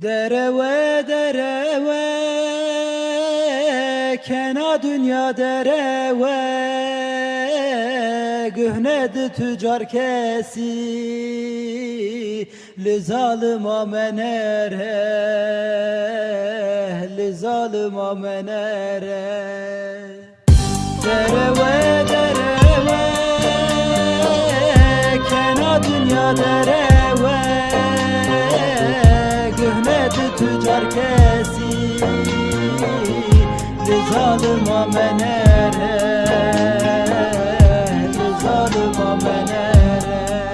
Dereve dereve kena dünya dereve gühnedi tüccar kesi. Li zalim amenere li zalim amenere Dereve dereve kena dünya dereve zalim amenere li zalim amenere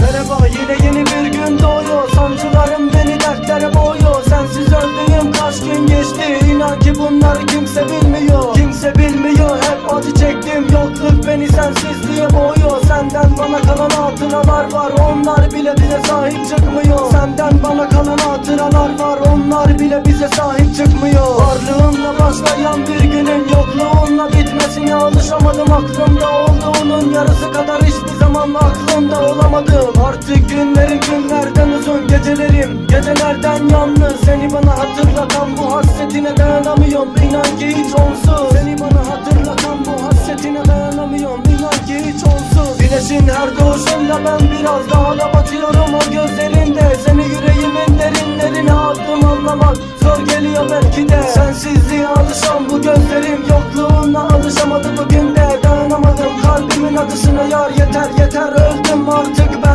Merhaba yine yeni bir gün doğuyor. Sancılarım beni dertlere boğuyor. Sensiz öldüğüm kaç gün geçti. İnan ki bunları kimse bilmiyor. Kimse bilmiyor hep acı çektim. Yokluk beni sensizliğe boğuyor. Senden bana kalan hatıralar var. Onlar bile bize sahip çıkmıyor. Senden bana kalan hatıralar var Onlar bile bize sahip çıkmıyor. Varlığımla başlayan bir günün Yokluğunla bitmesine alışamadım. Aklımda olduğunun yarısı kadar hiçbir zaman aklımda olamadım. Artık günlerim günlerden uzun Gecelerim. Gecelerden yalnız Seni bana hatırlatan bu hasretine dayanamıyorum. İnan ki hiç onsuz. Seni bana hatırlatan bu hasretine dayanamıyorum. İnan ki hiç onsuz Güneşin her doğuşunda ben biraz daha da batıyorum. O gözlerinde Seni yüreğimin derinlerine attım anlamak Zor geliyor belki de. Sensizliğe alışan bu gözlerim Yokluğuna alışamadı bugün de. Dayanamadım kalbimin atışına yar Yeter yeter. Öldüm artık ben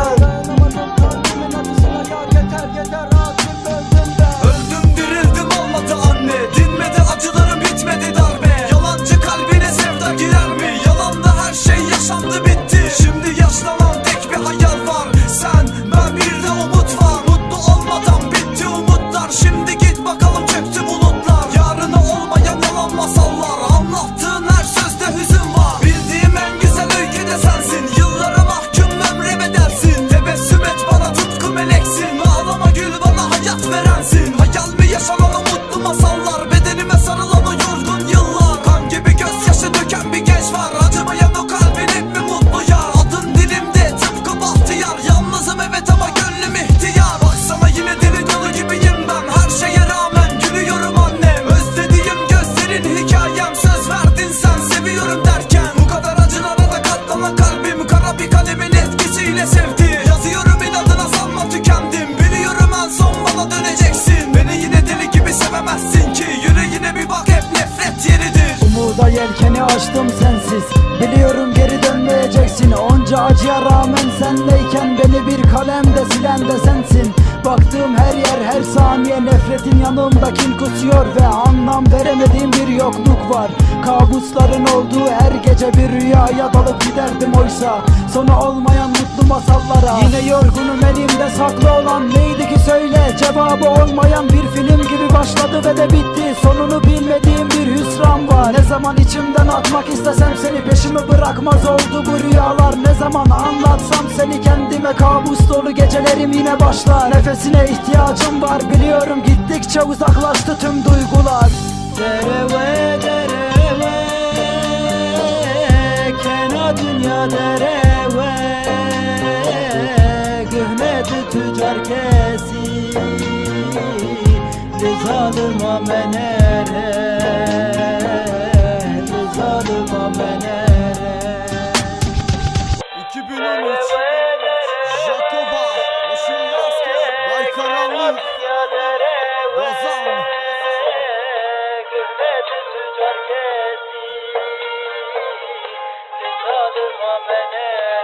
bana döneceksin Beni yine deli gibi sevemezsin ki. Yüreğine bir bak hep nefret yeridir. Umuda yelkeni açtım sensiz. Biliyorum geri dönmeyeceksin. Onca acıya rağmen senleyken Beni bir kalemde silen de sensin. Baktığım her yer her saniye Nefretin yanımda kin kusuyor Ve anlam veremediğim bir yokluk var. Kabusların olduğu her gece bir rüyaya dalıp giderdim oysa. Sonu olmayan masallara. Yine yorgunum elimde saklı olan Neydi ki söyle. Cevabı olmayan Bir film gibi başladı ve de bitti. Sonunu bilmediğim bir hüsran var. Ne zaman içimden atmak istesem seni Peşimi bırakmaz oldu bu rüyalar. Ne zaman anlatsam seni kendime Kabus dolu gecelerim yine başlar. Nefesine ihtiyacım var biliyorum Gittikçe uzaklaştı tüm duygular. Dereve dereve Gühnedi tüccar kesi Li zalim amenere Li zalim amenere 2013 Jacoba Oşun Asker Baykaranlık Bozan Zalim amenere